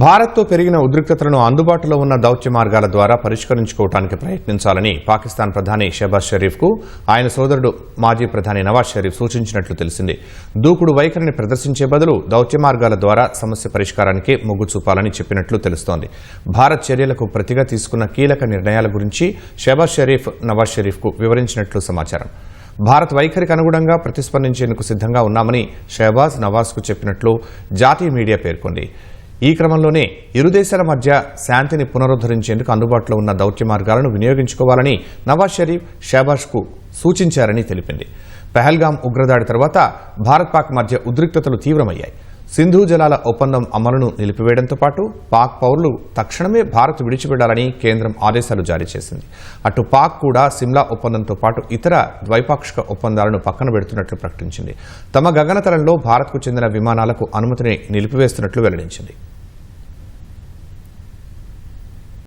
భారత్తో పెరిగిన ఉద్రిక్తతలను అందుబాటులో ఉన్న దౌత్య మార్గాల ద్వారా పరిష్కరించుకోవడానికి ప్రయత్నించాలని పాకిస్తాన్ ప్రధాని షెబాజ్ షరీఫ్కు ఆయన సోదరుడు మాజీ ప్రధాని నవాజ్ షరీఫ్ సూచించినట్లు తెలిసింది. దూకుడు వైఖరిని ప్రదర్శించే బదులు దౌత్య మార్గాల ద్వారా సమస్య పరిష్కారానికి మొగ్గు చూపాలని చెప్పినట్లు తెలుస్తోంది. భారత్ చర్యలకు ప్రతిగా తీసుకున్న కీలక నిర్ణయాల గురించి షెబాజ్ షరీఫ్ నవాజ్ షరీఫ్కు వివరించినట్లు సమాచారం. భారత్ వైఖరికి అనుగుణంగా ప్రతిస్పందించేందుకు సిద్ధంగా ఉన్నామని షహబాజ్ నవాజ్కు చెప్పినట్లు జాతీయ మీడియా పేర్కొంది. ఈ క్రమంలోనే ఇరు దేశాల మధ్య శాంతిని పునరుద్దరించేందుకు అందుబాటులో ఉన్న దౌత్య మార్గాలను వినియోగించుకోవాలని నవాజ్ షరీఫ్ షాబాష్కు సూచించారని తెలిపింది. పహల్గాం ఉగ్రదాడి తర్వాత భారత్ పాక్ మధ్య ఉద్రిక్తతలు తీవ్రమయ్యాయి. సింధు జలాల ఒప్పందం అమలును నిలిపివేయడంతో పాటు పాక్ పౌరులు తక్షణమే భారత్ విడిచిపెట్టాలని కేంద్రం ఆదేశాలు జారీ చేసింది. అటు పాక్ కూడా సిమ్లా ఒప్పందంతో పాటు ఇతర ద్వైపాక్షిక ఒప్పందాలను పక్కన పెడుతున్నట్లు ప్రకటించింది. తమ గగనతలంలో భారత్కు చెందిన విమానాలకు అనుమతిని నిలిపివేస్తున్నట్లు వెల్లడించింది.